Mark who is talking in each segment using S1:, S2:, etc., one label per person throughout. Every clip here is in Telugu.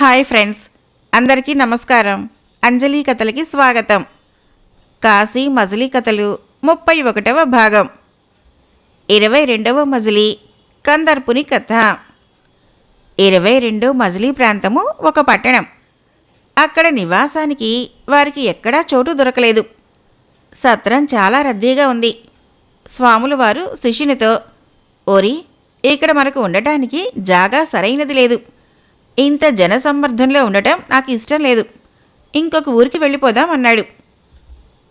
S1: హాయ్ ఫ్రెండ్స్ అందరికీ నమస్కారం. అంజలి కథలకి స్వాగతం. కాశీ మజిలీ కథలు ముప్పై ఒకటవ భాగం. ఇరవై రెండవ మజిలీ కందర్పుని కథ. ఇరవై రెండో మజిలీ ప్రాంతము ఒక పట్టణం. అక్కడ నివాసానికి వారికి ఎక్కడా చోటు దొరకలేదు. సత్రం చాలా రద్దీగా ఉంది. స్వాములు వారు శిష్యునితో ఓరి ఇక్కడ మనకు ఉండటానికి జాగా సరైనది లేదు. ఇంత జనసమ్మర్ధంలో ఉండటం నాకు ఇష్టం లేదు. ఇంకొక ఊరికి వెళ్ళిపోదాం అన్నాడు.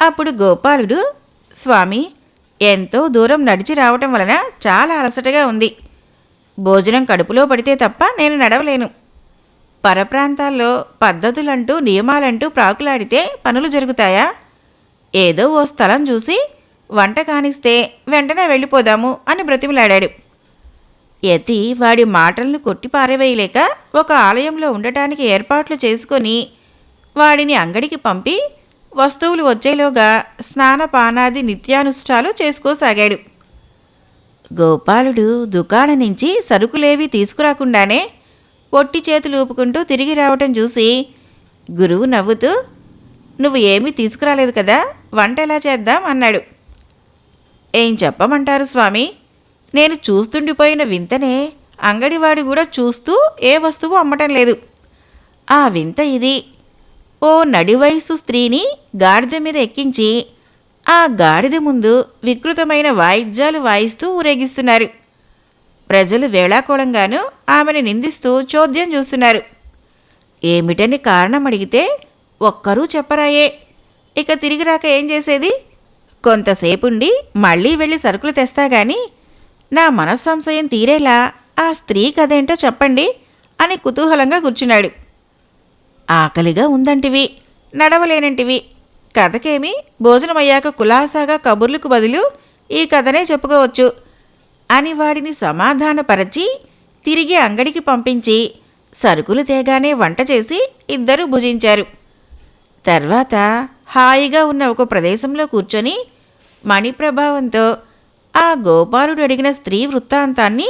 S1: అప్పుడు గోపాలుడు స్వామి ఎంతో దూరం నడిచి రావటం వలన చాలా అలసటగా ఉంది. భోజనం కడుపులో పడితే తప్ప నేను నడవలేను. పరప్రాంతాల్లో పద్ధతులంటూ నియమాలంటూ ప్రాకులాడితే పనులు జరుగుతాయా? ఏదో ఓ స్థలం చూసి వంట కానిస్తే వెంటనే వెళ్ళిపోదాము అని బ్రతిమిలాడాడు. యతి వాడి మాటలను కొట్టి పారవేయలేక ఒక ఆలయంలో ఉండటానికి ఏర్పాట్లు చేసుకొని వాడిని అంగడికి పంపి వస్తువులు వచ్చేలోగా స్నానపానాది నిత్యానుష్ఠాలు చేసుకోసాగాడు. గోపాలుడు దుకాణం నుంచి సరుకులేవి తీసుకురాకుండానే పొట్టి చేతులు ఊపుకుంటూ తిరిగి రావటం చూసి గురువు నవ్వుతూ నువ్వు ఏమీ తీసుకురాలేదు కదా వంట ఎలా చేద్దాం? అన్నాడు. ఏం చెప్పమంటారు స్వామి? నేను చూస్తుండిపోయిన వింతనే అంగడివాడు కూడా చూస్తూ ఏ వస్తువు అమ్మటం లేదు. ఆ వింత ఇది. ఓ నడివయసు స్త్రీని గాడిద మీద ఎక్కించి ఆ గాడిద ముందు వికృతమైన వాయిద్యాలు వాయిస్తూ ఊరేగిస్తున్నారు. ప్రజలు వేళాకోళంగాను ఆమెను నిందిస్తూ చోద్యం చూస్తున్నారు. ఏమిటని కారణం అడిగితే ఒక్కరూ చెప్పరాయే. ఇక తిరిగి రాక ఏం చేసేది? కొంతసేపుండి మళ్ళీ వెళ్ళి సరుకులు తెస్తా కానీ నా మనస్సంశయం తీరేలా ఆ స్త్రీ కదేంటో చెప్పండి అని కుతూహలంగా కూర్చున్నాడు. ఆకలిగా ఉందంటివి నడవలేనంటివి. కథకేమి భోజనమయ్యాక కులాసాగా కబుర్లకు బదులు ఈ కథనే చెప్పుకోవచ్చు. అని వాడిని సమాధానపరచి తిరిగి అంగడికి పంపించి సరుకులు తేగానే వంట చేసి ఇద్దరూ భుజించారు. తర్వాత హాయిగా ఉన్న ఒక ప్రదేశంలో కూర్చొని మణిప్రభావంతో ఆ గోపాలుడు అడిగిన స్త్రీ వృత్తాంతాన్ని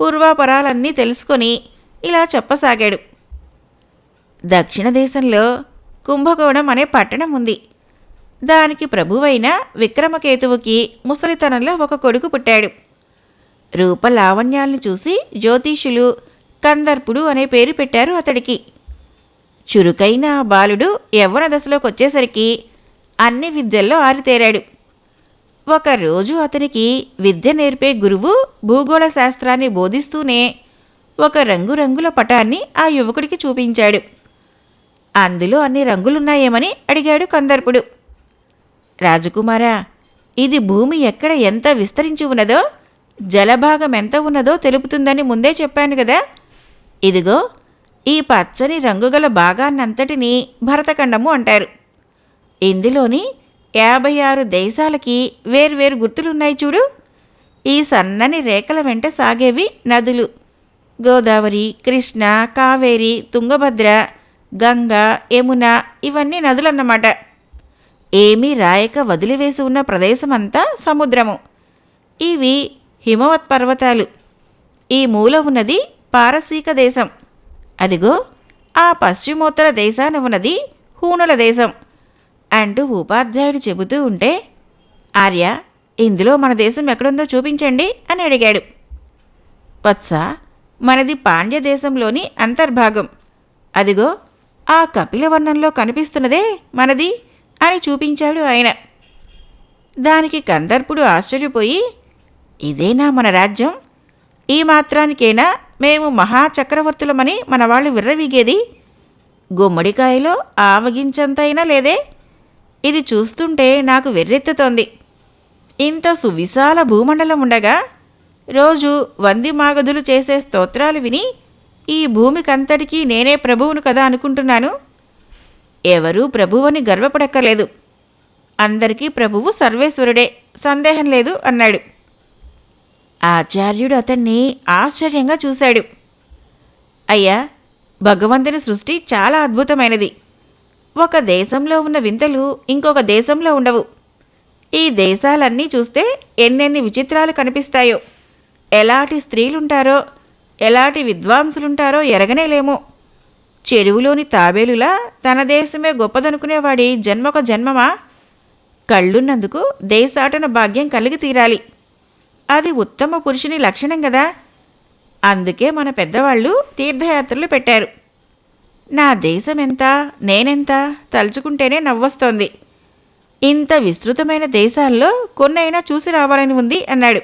S1: పూర్వాపరాలన్నీ తెలుసుకొని ఇలా చెప్పసాగాడు. దక్షిణ దేశంలో కుంభకోణం అనే పట్టణం ఉంది. దానికి ప్రభువైన విక్రమకేతువుకి ముసలితనంలో ఒక కొడుకు పుట్టాడు. రూపలావణ్యాలను చూసి జ్యోతిషులు కందర్పుడు అనే పేరు పెట్టారు అతడికి. చురుకైన బాలుడు యవ్వన దశలోకి వచ్చేసరికి అన్ని విద్యల్లో ఆరితేరాడు. ఒకరోజు అతనికి విద్య నేర్పే గురువు భూగోళ శాస్త్రాన్ని బోధిస్తూనే ఒక రంగురంగుల పటాన్ని ఆ యువకుడికి చూపించాడు. అందులో అన్ని రంగులున్నాయేమని అడిగాడు కందర్పుడు. రాజకుమారా ఇది భూమి ఎక్కడ ఎంత విస్తరించి ఉన్నదో జలభాగం ఎంత ఉన్నదో తెలుపుతుందని ముందే చెప్పాను కదా. ఇదిగో ఈ పచ్చని రంగుగల భాగాన్నంతటినీ భరతఖండము అంటారు. ఇందులోని యాభై ఆరు దేశాలకి వేర్వేరు గుర్తులున్నాయి చూడు. ఈ సన్నని రేఖల వెంట సాగేవి నదులు. గోదావరి కృష్ణ కావేరి తుంగభద్ర గంగ యమున ఇవన్నీ నదులన్నమాట. ఏమీ రాయక వదిలివేసి ఉన్న ప్రదేశమంతా సముద్రము. ఇవి హిమవత్ పర్వతాలు. ఈ మూల ఉన్నది పారసీక దేశం. అదిగో ఆ పశ్చిమోత్తర దేశాన ఉన్నది హూణుల దేశం. అంటూ ఉపాధ్యాయుడు చెబుతూ ఉంటే ఆర్య ఇందులో మన దేశం ఎక్కడుందో చూపించండి అని అడిగాడు. వత్స మనది పాండ్య దేశంలోని అంతర్భాగం. అదిగో ఆ కపిలవర్ణంలో కనిపిస్తున్నదే మనది అని చూపించాడు ఆయన. దానికి కందర్పుడు ఆశ్చర్యపోయి ఇదేనా మన రాజ్యం? ఈ మాత్రానికైనా మేము మహాచక్రవర్తులమని మన వాళ్ళు విర్రవీగేది? గుమ్మడికాయలో ఆవగించంతైనా లేదే? ఇది చూస్తుంటే నాకు వెర్రెత్తుతోంది. ఇంత సువిశాల భూమండలం ఉండగా రోజు వంది మాగదులు చేసే స్తోత్రాలు విని ఈ భూమికంతటికీ నేనే ప్రభువును కదా అనుకుంటున్నాను. ఎవరూ ప్రభువని గర్వపడక్కర్లేదు. అందరికీ ప్రభువు సర్వేశ్వరుడే సందేహం లేదు అన్నాడు. ఆచార్యుడు అతన్ని ఆశ్చర్యంగా చూశాడు. అయ్యా భగవంతుని సృష్టి చాలా అద్భుతమైనది. ఒక దేశంలో ఉన్న వింతలు ఇంకొక దేశంలో ఉండవు. ఈ దేశాలన్నీ చూస్తే ఎన్నెన్ని విచిత్రాలు కనిపిస్తాయో. ఎలాంటి స్త్రీలుంటారో ఎలాంటి విద్వాంసులుంటారో ఎరగనేలేము చెరువులోని తాబేలులా తన దేశమే గొప్పదనుకునేవాడి జన్మొక జన్మమా? కళ్ళున్నందుకు దేశాటన భాగ్యం కలిగి తీరాలి. అది ఉత్తమ పురుషుని లక్షణం కదా అందుకే మన పెద్దవాళ్ళు తీర్థయాత్రలు పెట్టారు. నా దేశం ఎంత నేనెంత తలుచుకుంటేనే నవ్వొస్తోంది. ఇంత విస్తృతమైన దేశాల్లో కొన్నైనా చూసి రావాలని ఉంది అన్నాడు.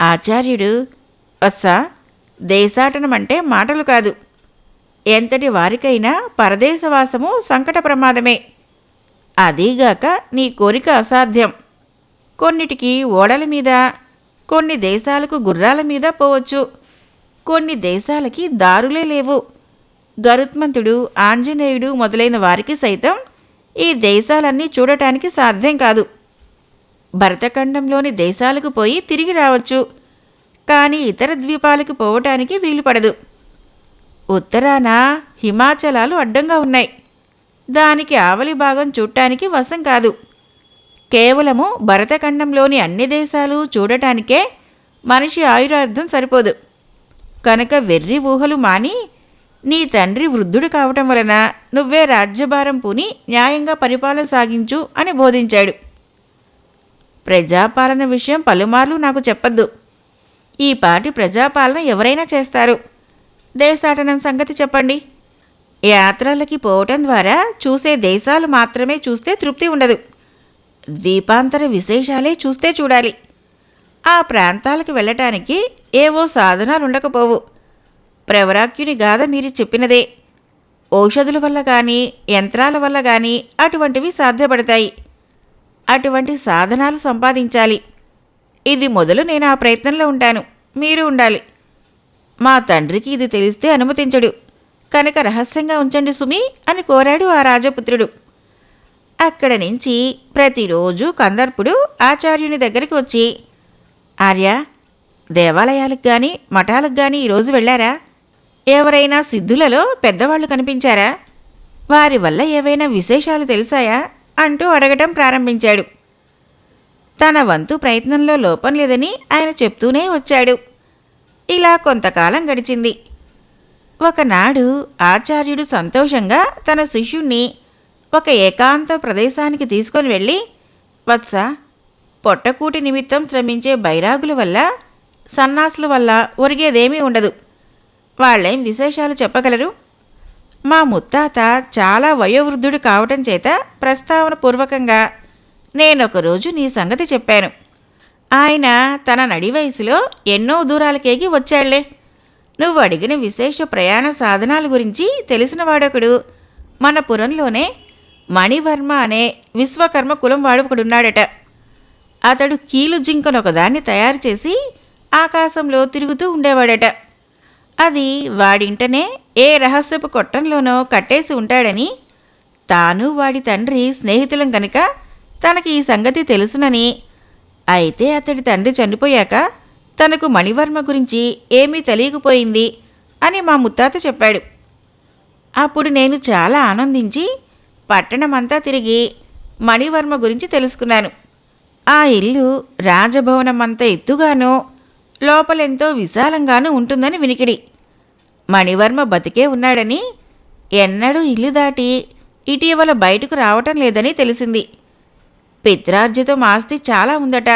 S1: ఆచార్యుడు వత్సా దేశాటనం అంటే మాటలు కాదు. ఎంతటి వారికైనా పరదేశవాసము సంకట ప్రమాదమే. అదీగాక నీ కోరిక అసాధ్యం. కొన్నిటికి ఓడల మీద కొన్ని దేశాలకు గుర్రాల మీద పోవచ్చు. కొన్ని దేశాలకి దారులే లేవు. గరుత్మంతుడు ఆంజనేయుడు మొదలైన వారికి సైతం ఈ దేశాలన్నీ చూడటానికి సాధ్యం కాదు. భరతఖండంలోని దేశాలకు పోయి తిరిగి రావచ్చు. కానీ ఇతర ద్వీపాలకు పోవటానికి వీలుపడదు ఉత్తరాన హిమాచలాలు అడ్డంగా ఉన్నాయి. దానికి ఆవలి భాగం చూడటానికి వశం కాదు. కేవలము భరతఖండంలోని అన్ని దేశాలు చూడటానికే మనిషి ఆయురార్థం సరిపోదు. కనుక వెర్రి ఊహలు మాని నీ తండ్రి వృద్ధుడు కావటం వలన నువ్వే రాజ్యభారం పూని న్యాయంగా పరిపాలన సాగించు అని బోధించాడు. ప్రజాపాలన విషయం పలుమార్లు నాకు చెప్పద్దు. ఈ పాటి ప్రజాపాలన ఎవరైనా చేస్తారు. దేశాటనం సంగతి చెప్పండి. యాత్రలకి పోవటం ద్వారా చూసే దేశాలు మాత్రమే చూస్తే తృప్తి ఉండదు. ద్వీపాంతర విశేషాలే చూస్తే చూడాలి. ఆ ప్రాంతాలకు వెళ్ళటానికి ఏవో సాధనాలు ఉండకపోవు ప్రవరాక్యుని గాథ మీరు చెప్పినదే. ఔషధుల వల్ల కానీ యంత్రాల వల్ల కానీ అటువంటివి సాధ్యపడతాయి. అటువంటి సాధనాలు సంపాదించాలి. ఇది మొదలు నేను ఆ ప్రయత్నంలో ఉంటాను. మీరు ఉండాలి. మా తండ్రికి ఇది తెలిస్తే అనుమతించడు. కనుక రహస్యంగా ఉంచండి సుమి అని కోరాడు ఆ రాజపుత్రుడు. అక్కడ నుంచి ప్రతిరోజు కందర్పుడు ఆచార్యుని దగ్గరికి వచ్చి ఆర్య దేవాలయాలకు కానీ మఠాలకు కానీ ఈరోజు వెళ్ళారా? ఎవరైనా సిద్ధులలో పెద్దవాళ్ళు కనిపించారా? వారి వల్ల ఏవైనా విశేషాలు తెలిసాయా? అంటూ అడగటం ప్రారంభించాడు. తన వంతు ప్రయత్నంలో లోపం లేదని ఆయన చెప్తూనే వచ్చాడు. ఇలా కొంతకాలం గడిచింది. ఒకనాడు ఆచార్యుడు సంతోషంగా తన శిష్యుణ్ణి ఒక ఏకాంత ప్రదేశానికి తీసుకొని వెళ్ళి వత్స పొట్టకూటి నిమిత్తం శ్రమించే బైరాగుల వల్ల సన్నాసుల వల్ల ఒరిగేదేమీ ఉండదు. వాళ్ళేం విశేషాలు చెప్పగలరు? మా ముత్తాత చాలా వయోవృద్ధుడు కావటం చేత ప్రస్తావన పూర్వకంగా నేనొకరోజు నీ సంగతి చెప్పాను. ఆయన తన నడి వయసులో ఎన్నో దూరాలకేగి వచ్చాళ్ళే. నువ్వు అడిగిన విశేష ప్రయాణ సాధనాల గురించి తెలిసిన వాడొకడు. మన పురంలోనే మణివర్మ అనే విశ్వకర్మ కులం వాడొకడున్నాడట. అతడు కీలు జింకనొకదాన్ని తయారు చేసి ఆకాశంలో తిరుగుతూ ఉండేవాడట. అది వాడింటనే ఏ రహస్యపు కొట్టంలోనో కట్టేసి ఉంటాడని తాను వాడి తండ్రి స్నేహితులం కనుక తనకి ఈ సంగతి తెలుసునని. అయితే అతడి తండ్రి చనిపోయాక తనకు మణివర్మ గురించి ఏమీ తెలియకపోయింది అని మా ముత్తాత చెప్పాడు. అప్పుడు నేను చాలా ఆనందించి పట్టణమంతా తిరిగి మణివర్మ గురించి తెలుసుకున్నాను. ఆ ఇల్లు రాజభవనం అంత ఎత్తుగానో లోపలెంతో విశాలంగానూ ఉంటుందని వినికిడి. మణివర్మ బతికే ఉన్నాడని ఎన్నడూ ఇల్లు దాటి ఇటీవల బయటకు రావటం లేదని తెలిసింది. పిత్రార్జితం ఆస్తి చాలా ఉందట.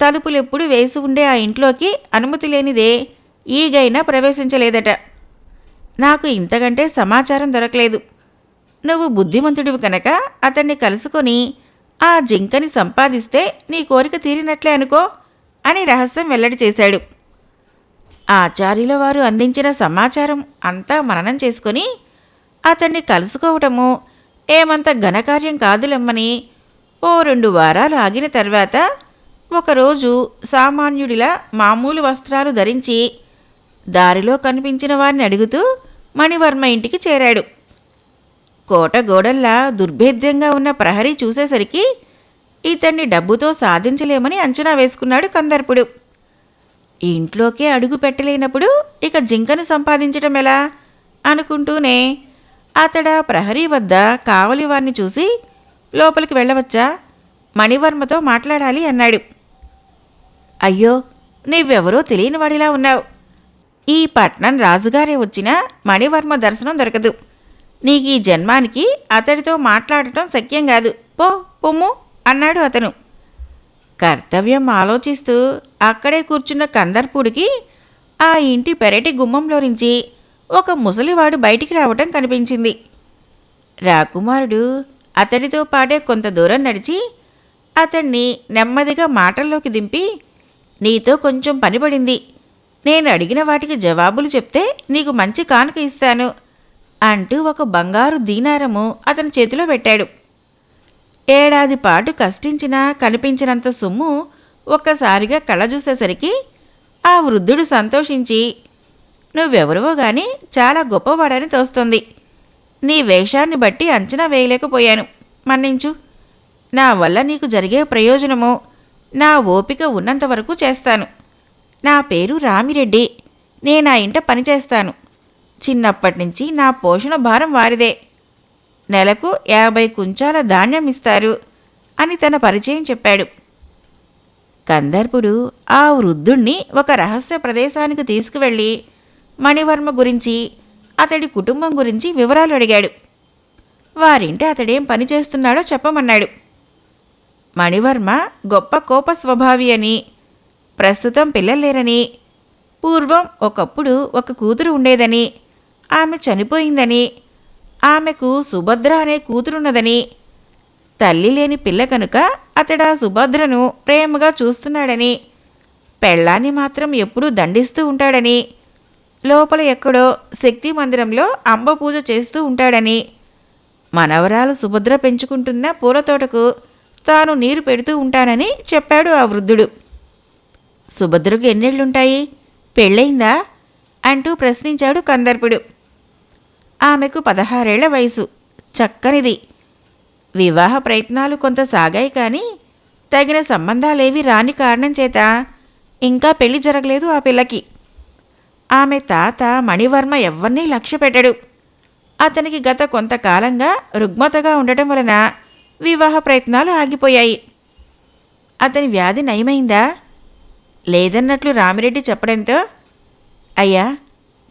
S1: తలుపులెప్పుడు వేసి ఉండే ఆ ఇంట్లోకి అనుమతి లేనిదే ఈగైనా ప్రవేశించలేదట. నాకు ఇంతకంటే సమాచారం దొరకలేదు. నువ్వు బుద్ధిమంతుడివి కనుక అతన్ని కలుసుకొని ఆ జింకని సంపాదిస్తే నీ కోరిక తీరినట్లే అనుకో. అని రహస్యం వెల్లడి చేశాడు. ఆచార్యుల వారు అందించిన సమాచారం అంతా మననం చేసుకొని అతన్ని కలుసుకోవటము ఏమంత ఘనకార్యం కాదులెమ్మని ఓ రెండు వారాలు ఆగిన తర్వాత ఒకరోజు సామాన్యుడిలా మామూలు వస్త్రాలు ధరించి దారిలో కనిపించిన వారిని అడుగుతూ మణివర్మ ఇంటికి చేరాడు. కోట గోడల్లా దుర్భేద్యంగా ఉన్న ప్రహరీ చూసేసరికి ఇతన్ని డబ్బుతో సాధించలేమని అంచనా వేసుకున్నాడు కందర్పుడు. ఇంట్లోకే అడుగు పెట్టలేనప్పుడు ఇక జింకను సంపాదించటం ఎలా? అనుకుంటూనే అతడ ప్రహరీ వద్ద కావలి వారిని చూసి లోపలికి వెళ్ళవచ్చా? మణివర్మతో మాట్లాడాలి అన్నాడు. అయ్యో నువ్వెవరో తెలియని వాడిలా ఉన్నావు. ఈ పట్నం రాజుగారే వచ్చినా మణివర్మ దర్శనం దొరకదు. నీకు ఈ జన్మానికి అతడితో మాట్లాడటం శక్యం కాదు. పో పొమ్ము. అన్నాడు అతను. కర్తవ్యం ఆలోచిస్తూ అక్కడే కూర్చున్న కందర్పుడికి ఆ ఇంటి పెరటి గుమ్మంలో నుంచి ఒక ముసలివాడు బయటికి రావటం కనిపించింది. రాకుమారుడు అతడితో పాటే కొంత దూరం నడిచి అతన్ని నెమ్మదిగా మాటల్లోకి దింపి నీతో కొంచెం పని పడింది. నేను అడిగిన వాటికి జవాబులు చెప్తే నీకు మంచి కానుక ఇస్తాను అంటూ ఒక బంగారు దీనారము అతని చేతిలో పెట్టాడు. ఏడాది పాటు కష్టించినా కనిపించినంత సొమ్ము ఒక్కసారిగా కళ్ళ చూసేసరికి ఆ వృద్ధుడు సంతోషించి నువ్వెవరివో గాని చాలా గొప్పవాడని తోస్తుంది. నీ వేషాన్ని బట్టి అంచనా వేయలేకపోయాను. మన్నించు. నా వల్ల నీకు జరిగే ప్రయోజనము నా ఓపిక ఉన్నంత వరకు చేస్తాను. నా పేరు రామిరెడ్డి. నేను ఆ ఇంట పనిచేస్తాను. చిన్నప్పటి నుంచి నా పోషణ భారం వారిదే. నెలకు యాభై కుంచాల ధాన్యం ఇస్తారు అని తన పరిచయం చెప్పాడు. కందర్పుడు ఆ వృద్ధుణ్ణి ఒక రహస్య ప్రదేశానికి తీసుకువెళ్ళి మణివర్మ గురించి అతడి కుటుంబం గురించి వివరాలు అడిగాడు. వారింటి అతడేం పని చేస్తున్నాడో చెప్పమన్నాడు. మణివర్మ గొప్ప కోప స్వభావి అని ప్రస్తుతం పిల్లలేరని పూర్వం ఒకప్పుడు ఒక కూతురు ఉండేదని ఆమె చనిపోయిందని ఆమెకు సుభద్ర అనే కూతురున్నదని. తల్లి లేని పిల్ల కనుక అతడా సుభద్రను ప్రేమగా చూస్తున్నాడని. పెళ్ళాన్ని మాత్రం ఎప్పుడూ దండిస్తూ ఉంటాడని. లోపల ఎక్కడో శక్తి మందిరంలో అంబ పూజ చేస్తూ ఉంటాడని. మనవరాలు సుభద్ర పెంచుకుంటున్న పూలతోటకు తాను నీరు పెడుతూ ఉంటానని చెప్పాడు ఆ వృద్ధుడు. సుభద్రకు ఎన్నేళ్ళుంటాయి పెళ్ళయిందా? అంటూ ప్రశ్నించాడు కందర్పుడు. ఆమెకు పదహారేళ్ళ వయసు. చక్కనిది. వివాహ ప్రయత్నాలు కొంత సాగాయి కానీ తగిన సంబంధాలేవి రాని కారణం చేత ఇంకా పెళ్ళి జరగలేదు ఆ పిల్లకి. ఆమె తాత మణివర్మ ఎవ్వరినీ లక్ష్య పెట్టడు. అతనికి గత కొంతకాలంగా రుగ్మతగా ఉండటం వలన వివాహ ప్రయత్నాలు ఆగిపోయాయి. అతని వ్యాధి నయమైందా? లేదన్నట్లు రామిరెడ్డి చెప్పడంతో అయ్యా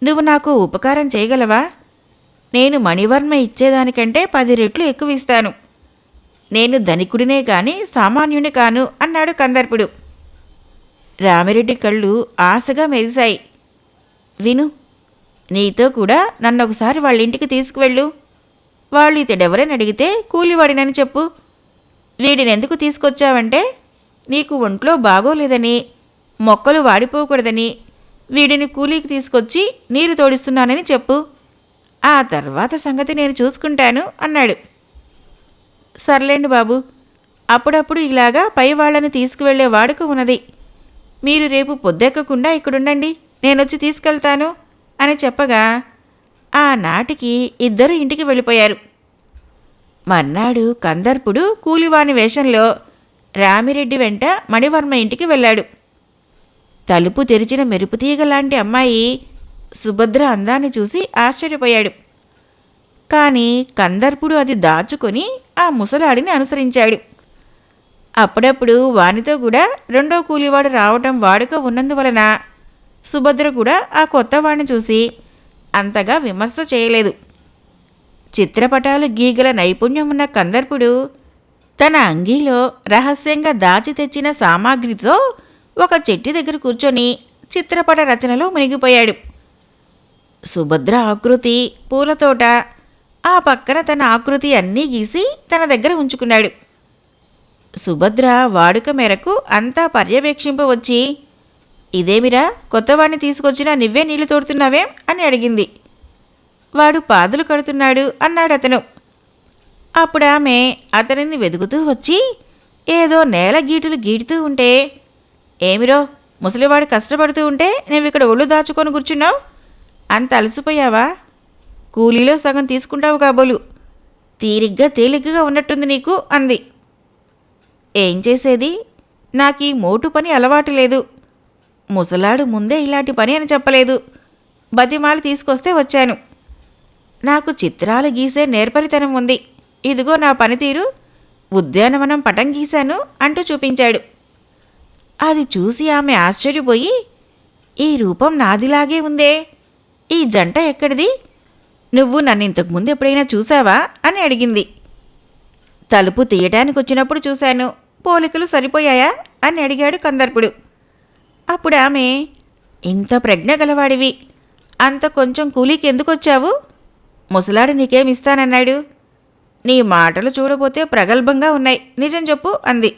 S1: నువ్వు నాకు ఉపకారం చేయగలవా? నేను మణివర్మ ఇచ్చేదానికంటే పది రెట్లు ఎక్కువ ఇస్తాను నేను ధనికుడినే కాని సామాన్యుని కాను అన్నాడు కందర్పుడు. రామిరెడ్డి కళ్ళు ఆశగా మెరిశాయి. విను నీతో కూడా నన్ను ఒకసారి వాళ్ళ ఇంటికి తీసుకువెళ్ళు. వాళ్ళు ఇతడెవరని అడిగితే కూలివాడినని చెప్పు. వీడిని ఎందుకు తీసుకొచ్చావంటే నీకు ఒంట్లో బాగోలేదని మొక్కలు వాడిపోకూడదని వీడిని కూలీకి తీసుకొచ్చి నీరు తోడిస్తున్నానని చెప్పు. ఆ తర్వాత సంగతి నేను చూసుకుంటాను అన్నాడు. సర్లేండి బాబు అప్పుడప్పుడు ఇలాగా పై వాళ్ళని తీసుకువెళ్ళే వాడుక ఉన్నది. మీరు రేపు పొద్దెక్కకుండా ఇక్కడుండండి నేనొచ్చి తీసుకెళ్తాను అని చెప్పగా ఆనాటికి ఇద్దరు ఇంటికి వెళ్ళిపోయారు. మర్నాడు కందర్పుడు కూలివాని వేషంలో రామిరెడ్డి వెంట మణివర్మ ఇంటికి వెళ్ళాడు. తలుపు తెరిచిన మెరుపుతీగ లాంటి అమ్మాయి సుభద్ర అందాన్ని చూసి ఆశ్చర్యపోయాడు. కానీ కందర్పుడు అది దాచుకొని ఆ ముసలాడిని అనుసరించాడు. అప్పుడప్పుడు వానితో కూడా రెండో కూలివాడు రావటం వాడుక ఉన్నందువలన సుభద్ర కూడా ఆ కొత్తవాడిని చూసి అంతగా విమర్శ చేయలేదు. చిత్రపటాలు గీగల నైపుణ్యం ఉన్న కందర్పుడు తన అంగీలో రహస్యంగా దాచి తెచ్చిన సామాగ్రితో ఒక చెట్టు దగ్గర కూర్చొని చిత్రపట రచనలో మునిగిపోయాడు. సుభద్ర ఆకృతి పూలతోట ఆ పక్కన తన ఆకృతి అన్నీ గీసి తన దగ్గర ఉంచుకున్నాడు. సుభద్ర వాడుక మేరకు అంతా పర్యవేక్షింపవచ్చి ఇదేమిరా కొత్తవాడిని తీసుకొచ్చినా నువ్వే నీళ్ళు తోడుతున్నావేం? అని అడిగింది. వాడు పాదులు కడుతున్నాడు అన్నాడు అతను. అప్పుడు ఆమె అతనిని వెతుకుతూ వచ్చి ఏదో నేల గీటులు గీటుతూ ఉంటే ఏమిరో ముసలివాడు కష్టపడుతూ ఉంటే నువ్వు ఇక్కడ ఒళ్ళు దాచుకొని కూర్చున్నావు? అంత అలసిపోయావా కూలీలో సగం తీసుకుంటావు కాబోలు. తీరిగ్గా తేలిగ్గా ఉన్నట్టుంది నీకు అంది. ఏం చేసేది? నాకు ఈ మోటు పని అలవాటు లేదు. ముసలాడు ముందే ఇలాంటి పని అని చెప్పలేదు. బతిమాలు తీసుకొస్తే వచ్చాను. నాకు చిత్రాలు గీసే నేర్పరితనం ఉంది. ఇదిగో నా పనితీరు. ఉద్యానవనం పటం గీశాను అంటూ చూపించాడు. అది చూసి ఆమె ఆశ్చర్యపోయి ఈ రూపం నాదిలాగే ఉందే. ఈ జంట ఎక్కడిది? నువ్వు నన్ను ఇంతకు ముందు ఎప్పుడైనా చూసావా? అని అడిగింది. తలుపు తీయటానికి వచ్చినప్పుడు చూశాను. పోలికలు సరిపోయాయా? అని అడిగాడు కందర్పుడు. అప్పుడు ఆమె ఇంత ప్రజ్ఞ గలవాడివి. అంత కొంచెం కూలీకి ఎందుకు వచ్చావు ముసలాడు నీకేమిస్తానన్నాడు నీ మాటలు చూడబోతే ప్రగల్భంగా ఉన్నాయి. నిజం చెప్పు అంది.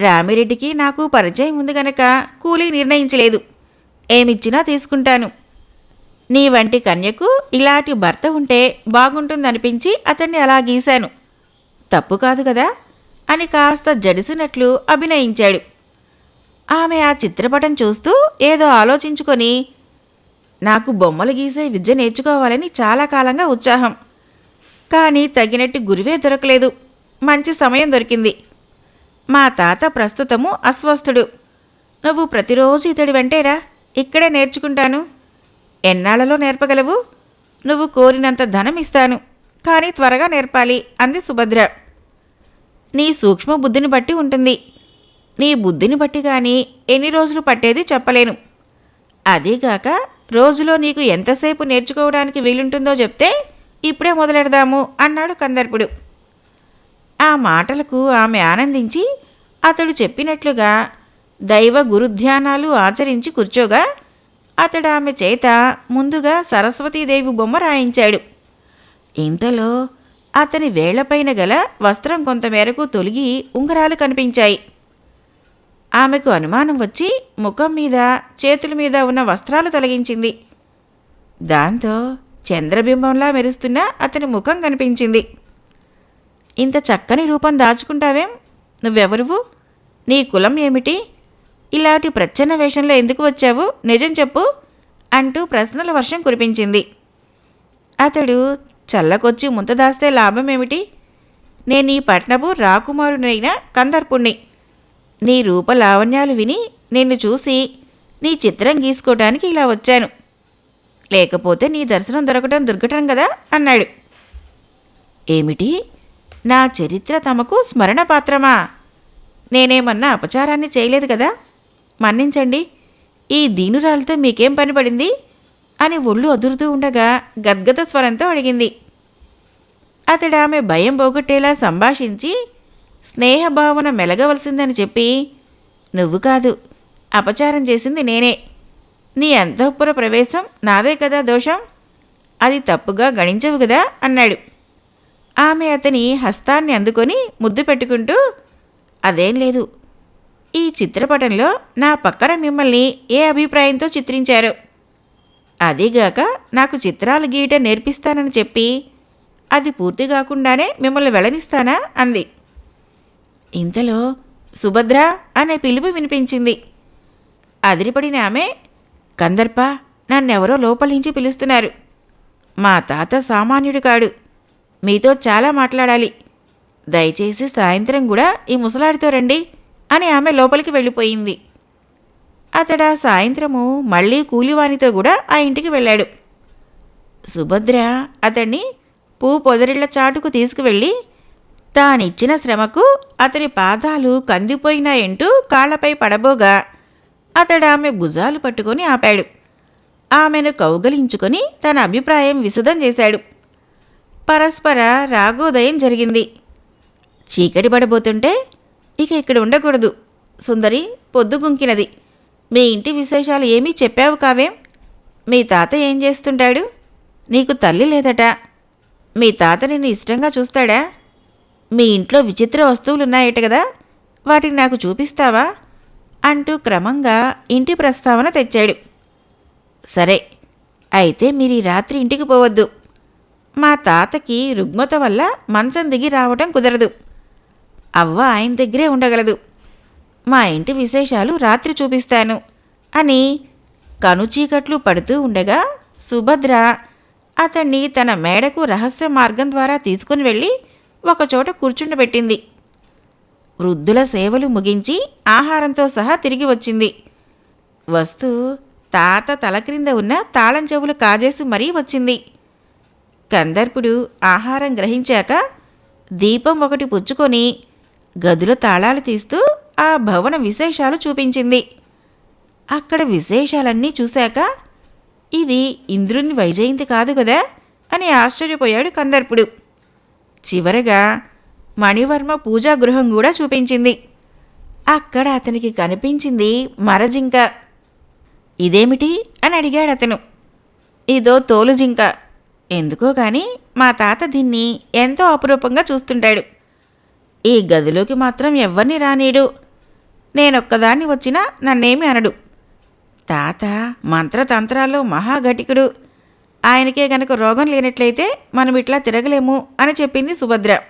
S1: రామిరెడ్డికి నాకు పరిచయం ఉంది గనక కూలీ నిర్ణయించలేదు. ఏమిచ్చినా తీసుకుంటాను. నీ వంటి కన్యకు ఇలాంటి భర్త ఉంటే బాగుంటుందనిపించి అతన్ని అలా గీశాను. తప్పు కాదు కదా? అని కాస్త జడిసినట్లు అభినయించాడు. ఆమె ఆ చిత్రపటం చూస్తూ ఏదో ఆలోచించుకొని నాకు బొమ్మలు గీసే విద్య నేర్చుకోవాలని చాలా కాలంగా ఉత్సాహం. కానీ తగినట్టు గురువే దొరకలేదు. మంచి సమయం దొరికింది. మా తాత ప్రస్తుతము అస్వస్థుడు. నువ్వు ప్రతిరోజు ఇతడి వెంటేరా? ఇక్కడే నేర్చుకుంటాను. ఎన్నాళ్ళలో నేర్పగలవు? నువ్వు కోరినంత ధనం ఇస్తాను కానీ త్వరగా నేర్పాలి అంది సుభద్ర. నీ సూక్ష్మ బుద్ధిని బట్టి ఉంటుంది. నీ బుద్ధిని బట్టి కానీ ఎన్ని రోజులు పట్టేది చెప్పలేను. అదీగాక రోజులో నీకు ఎంతసేపు నేర్చుకోవడానికి వీలుంటుందో చెప్తే ఇప్పుడే మొదలెడదాము అన్నాడు కందర్పుడు. ఆ మాటలకు ఆమె ఆనందించి అతడు చెప్పినట్లుగా దైవ గురుధ్యానాలు ఆచరించి కూర్చోగా అతడు ఆమె చేత ముందుగా సరస్వతీదేవి బొమ్మ రాయించాడు. ఇంతలో అతని వేళ్ళపైన గల వస్త్రం కొంతమేరకు తొలగి ఉంగరాలు కనిపించాయి. ఆమెకు అనుమానం వచ్చి ముఖం మీద చేతుల మీద ఉన్న వస్త్రాలు తొలగించింది. దాంతో చంద్రబింబంలా మెరుస్తున్న అతని ముఖం కనిపించింది. ఇంత చక్కని రూపం దాచుకుంటావేం? నువ్వెవరువు? నీ కులం ఏమిటి? ఇలాంటి ప్రచ్ఛన్న వేషంలో ఎందుకు వచ్చావు? నిజం చెప్పు అంటూ ప్రశ్నల వర్షం కురిపించింది. అతడు చల్లకొచ్చి ముంత దాస్తే లాభం ఏమిటి నేను ఈ పట్నపు రాకుమారునైన కందర్పుణ్ణి. నీ రూప లావణ్యాలు విని నిన్ను చూసి నీ చిత్రం గీసుకోవడానికి ఇలా వచ్చాను. లేకపోతే నీ దర్శనం దొరకటం దుర్ఘటం కదా? అన్నాడు. ఏమిటి? నా చరిత్ర తమకు స్మరణ పాత్రమా నేనేమన్నా అపచారాన్ని చేయలేదు కదా? మన్నించండి. ఈ దీనురాలతో మీకేం పని పడింది? అని ఒళ్ళు అదురుతూ ఉండగా గద్గద స్వరంతో అడిగింది. అతడు ఆమె భయం పోగొట్టేలా సంభాషించి స్నేహభావన మెలగవలసిందని చెప్పి నువ్వు కాదు అపచారం చేసింది నేనే. నీ అంతఃపుర ప్రవేశం నాదే కదా దోషం? అది తప్పుగా గణించవు కదా? అన్నాడు. ఆమె అతని హస్తాన్ని అందుకొని ముద్దు పెట్టుకుంటూ అదేం లేదు ఈ చిత్రపటంలో నా పక్కన మిమ్మల్ని ఏ అభిప్రాయంతో చిత్రించారు? అదీగాక నాకు చిత్రాలు గీయట నేర్పిస్తానని చెప్పి అది పూర్తి కాకుండానే మిమ్మల్ని వెళ్ళనిస్తానా అంది. ఇంతలో సుభద్ర అనే పిలుపు వినిపించింది. అదిరిపడిన ఆమె కందర్ప నన్నెవరో లోపలించి నుంచి పిలుస్తున్నారు. మా తాత సామాన్యుడు కాడు. మీతో చాలా మాట్లాడాలి. దయచేసి సాయంత్రం కూడా ఈ ముసలాడితో రండి. అని ఆమె లోపలికి వెళ్ళిపోయింది. అతడు ఆ సాయంత్రము మళ్ళీ కూలివానితో కూడా ఆ ఇంటికి వెళ్ళాడు. సుభద్ర అతన్ని పూ పొదరిళ్ళ చాటుకు తీసుకువెళ్ళి తానిచ్చిన శ్రమకు అతని పాదాలు కందిపోయినాయంటూ కాళ్ళపై పడబోగా అతడు ఆమె భుజాలు పట్టుకొని ఆపాడు. ఆమెను కౌగలించుకొని తన అభిప్రాయం విశదం చేశాడు. పరస్పర రాగోదయం జరిగింది. చీకటి పడబోతుంటే ఇక ఇక్కడ ఉండకూడదు. సుందరి పొద్దుగుంకినది మీ ఇంటి విశేషాలు ఏమీ చెప్పావు కావేం మీ తాత ఏం చేస్తుంటాడు? నీకు తల్లి లేదట. మీ తాత నిన్ను ఇష్టంగా చూస్తాడా? మీ ఇంట్లో విచిత్ర వస్తువులున్నాయట కదా. వాటిని నాకు చూపిస్తావా? అంటూ క్రమంగా ఇంటి ప్రస్తావన తెచ్చాడు. సరే అయితే మీరు ఈ రాత్రి ఇంటికి పోవద్దు. మా తాతకి రుగ్మత వల్ల మంచం దిగి రావటం కుదరదు. అవ్వ ఆయన దగ్గరే ఉండగలదు. మా ఇంటి విశేషాలు రాత్రి చూపిస్తాను అని కనుచీకట్లు పడుతూ ఉండగా సుభద్ర అతన్ని తన మేడకు రహస్య మార్గం ద్వారా తీసుకుని వెళ్ళి ఒకచోట కూర్చుండబెట్టింది. వృద్ధుల సేవలు ముగించి ఆహారంతో సహా తిరిగి వచ్చింది. వస్తూ తాత తల క్రింద ఉన్న తాళం చెవులు కాజేసి మరీ వచ్చింది. కందర్పుడు ఆహారం గ్రహించాక దీపం ఒకటి పుచ్చుకొని గదుల తాళాలు తీస్తూ ఆ భవన విశేషాలు చూపించింది. అక్కడ విశేషాలన్నీ చూశాక ఇది ఇంద్రుని వైజయంతి కాదు కదా అని ఆశ్చర్యపోయాడు కందర్పుడు. చివరగా మణివర్మ పూజా గృహం కూడా చూపించింది. అక్కడ అతనికి కనిపించింది మరజింక. ఇదేమిటి అని అడిగాడు అతను. ఇదో తోలు జింక ఎందుకో కానీ మా తాత దీన్ని ఎంతో అపురూపంగా చూస్తుంటాడు. ఈ గదిలోకి మాత్రం ఎవ్వరిని రానీడు. నేనొక్కదాన్ని వచ్చినా నన్నేమి అనడు. తాత మంత్రతంత్రాల్లో మహాఘటికుడు. ఆయనకే గనక రోగం లేనట్లయితే మనం ఇట్లా తిరగలేము అని చెప్పింది సుభద్ర.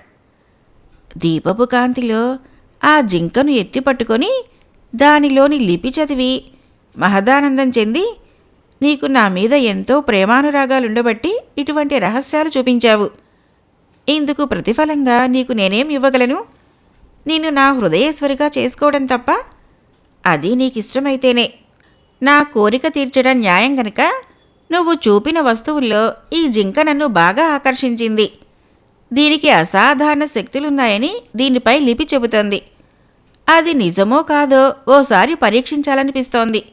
S1: దీపపు కాంతిలో ఆ జింకను ఎత్తి పట్టుకొని దానిలోని లిపి చదివి మహదానందం చెంది నీకు నా మీద ఎంతో ప్రేమానురాగాలుండబట్టి ఇటువంటి రహస్యాలు చూపించావు. ఇందుకు ప్రతిఫలంగా నీకు నేనేం ఇవ్వగలను? నిన్ను నా హృదయేశ్వరిగా చేసుకోవడం తప్ప అది నీకిష్టమైతేనే. నా కోరిక తీర్చడం న్యాయం గనక నువ్వు చూపిన వస్తువుల్లో ఈ జింక నన్ను బాగా ఆకర్షించింది. దీనికి అసాధారణ శక్తులున్నాయని దీనిపై లిపి చెబుతోంది. అది నిజమో కాదో ఓసారి పరీక్షించాలనిపిస్తోంది.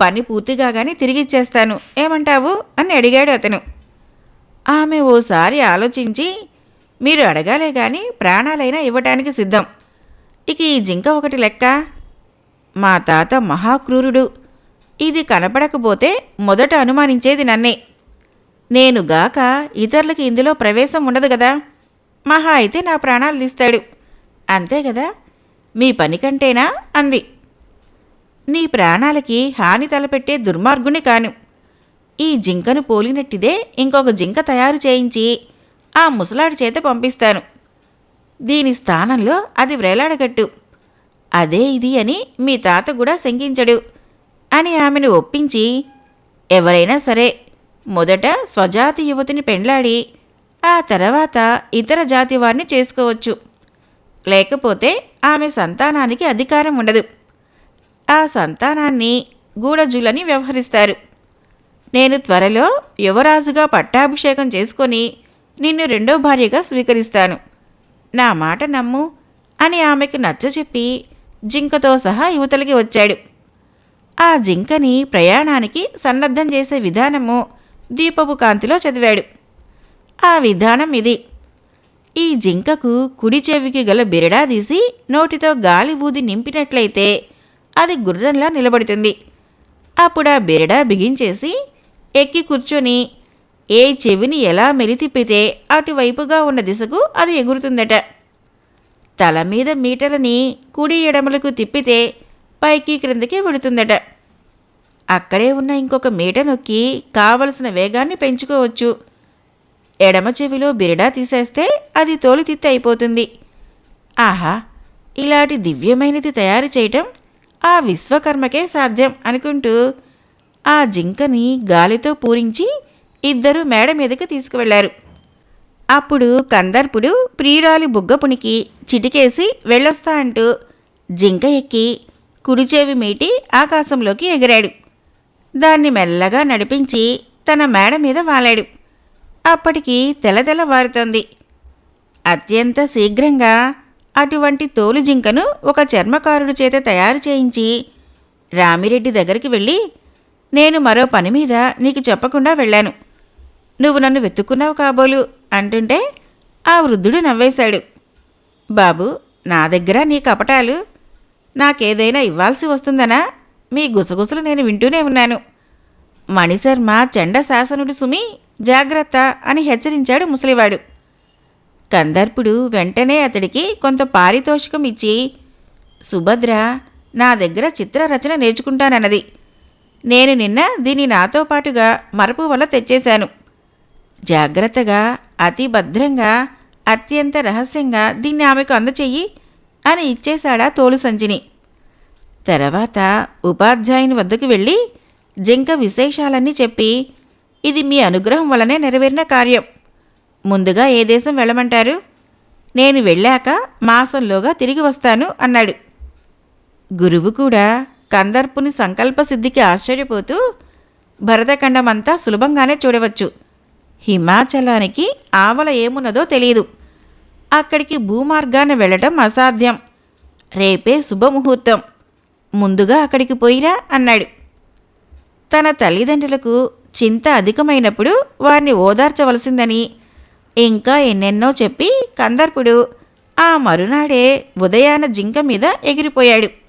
S1: పని పూర్తిగానే తిరిగిచ్చేస్తాను ఏమంటావు? అని అడిగాడు అతను. ఆమె ఓసారి ఆలోచించి మీరు అడగాలే గాని ప్రాణాలైనా ఇవ్వటానికి సిద్ధం. ఇక ఈ జింక ఒకటి లెక్క. మా తాత మహాక్రూరుడు. ఇది కనపడకపోతే మొదట అనుమానించేది నన్నే. నేనుగాక ఇతరులకి ఇందులో ప్రవేశం ఉండదు కదా. మహా అయితే నా ప్రాణాలు తీస్తాడు. అంతే కదా? మీ పని కంటేనా? అంది. నీ ప్రాణాలకి హాని తలపెట్టే దుర్మార్గుని కాను. ఈ జింకను పోలినట్టిదే ఇంకొక జింక తయారు చేయించి. ఆ ముసలాడి చేత పంపిస్తాను. దీని స్థానంలో అది వ్రేలాడగట్టు అదే ఇది అని మీ తాత కూడా శంకించడు. అని ఆమెను ఒప్పించి ఎవరైనా సరే మొదట స్వజాతి యువతిని పెండ్లాడి ఆ తర్వాత ఇతర జాతి వారిని చేసుకోవచ్చు. లేకపోతే ఆమె సంతానానికి అధికారం ఉండదు. ఆ సంతానాన్ని గూఢజులని వ్యవహరిస్తారు. నేను త్వరలో యువరాజుగా పట్టాభిషేకం చేసుకొని నిన్ను రెండో భార్యగా స్వీకరిస్తాను. నా మాట నమ్ము అని ఆమెకు నచ్చచెప్పి జింకతో సహా యువతలకి వచ్చాడు. ఆ జింకని ప్రయాణానికి సన్నద్ధం చేసే విధానము దీపపు కాంతిలో చదివాడు. ఆ విధానం ఇది. ఈ జింకకు కుడి చెవికి గల బిరడా తీసి నోటితో గాలి ఊది నింపినట్లయితే అది గుర్రంలా నిలబడుతుంది. అప్పుడు ఆ బిరడా బిగించేసి ఎక్కి కూర్చొని ఏ చెవిని ఎలా మెలితిప్పితే అటువైపుగా ఉన్న దిశకు అది ఎగురుతుందట. తల మీద మీటలని కుడి ఎడమలకు తిప్పితే పైకి క్రిందకి వెళుతుందట. అక్కడే ఉన్న ఇంకొక మీట నొక్కి కావలసిన వేగాన్ని పెంచుకోవచ్చు. ఎడమ చెవిలో బిరడా తీసేస్తే అది తోలుతిత్తి అయిపోతుంది. ఆహా ఇలాంటి దివ్యమైనది తయారు చేయటం ఆ విశ్వకర్మకే సాధ్యం అనుకుంటూ ఆ జింకని గాలితో పూరించి ఇద్దరు మేడ మీదకి తీసుకువెళ్ళారు. అప్పుడు కందర్పుడు ప్రియురాలి బుగ్గపునికి చిటికేసి వెళ్ళొస్తా అంటూ జింక ఎక్కి కుడిచేవి మీటి ఆకాశంలోకి ఎగిరాడు. దాన్ని మెల్లగా నడిపించి తన మేడ మీద వాలాడు. అప్పటికి తెల్లతెల్లవారుతోంది అత్యంత శీఘ్రంగా అటువంటి తోలు జింకను ఒక చర్మకారుడి చేత తయారు చేయించి రామిరెడ్డి దగ్గరికి వెళ్ళి నేను మరో పని మీద నీకు చెప్పకుండా వెళ్ళాను. నువ్వు నన్ను వెతుక్కున్నావు కాబోలు అంటుంటే ఆ వృద్ధుడు నవ్వేశాడు. బాబు నా దగ్గర నీ కపటాలు. నాకేదైనా ఇవ్వాల్సి వస్తుందనా? మీ గుసగుసలు నేను వింటూనే ఉన్నాను. మణిశర్మ చెండ శాసనుడు సుమి జాగ్రత్త అని హెచ్చరించాడు ముసలివాడు. కందర్పుడు వెంటనే అతడికి కొంత పారితోషికం ఇచ్చి సుభద్ర నా దగ్గర చిత్రరచన నేర్చుకుంటానన్నది. నేను నిన్న దీన్ని నాతో పాటుగా మరపు వల్ల తెచ్చేశాను. జాగ్రత్తగా అతి భద్రంగా అత్యంత రహస్యంగా దీన్ని ఆమెకు అందచెయ్యి అని ఇచ్చేశాడా తోలు సంచిని తర్వాత ఉపాధ్యాయుని వద్దకు వెళ్ళి జింక విశేషాలన్నీ చెప్పి ఇది మీ అనుగ్రహం వలనే నెరవేరిన కార్యం. ముందుగా ఏ దేశం వెళ్ళమంటారు? నేను వెళ్ళాక మాసంలోగా తిరిగి వస్తాను అన్నాడు. గురువు కూడా కందర్పుని సంకల్ప సిద్ధికి ఆశ్చర్యపోతూ భరతఖండమంతా సులభంగానే చూడవచ్చు. హిమాచలానికి ఆవల ఏమున్నదో తెలియదు అక్కడికి భూమార్గాన వెళ్ళటం అసాధ్యం. రేపే శుభముహూర్తం. ముందుగా అక్కడికి పోయిరా అన్నాడు. తన తల్లిదండ్రులకు చింత అధికమైనప్పుడు వారిని ఓదార్చవలసిందని ఇంకా ఎన్నెన్నో చెప్పి కందర్పుడు ఆ మరునాడే ఉదయాన జింక మీద ఎగిరిపోయాడు.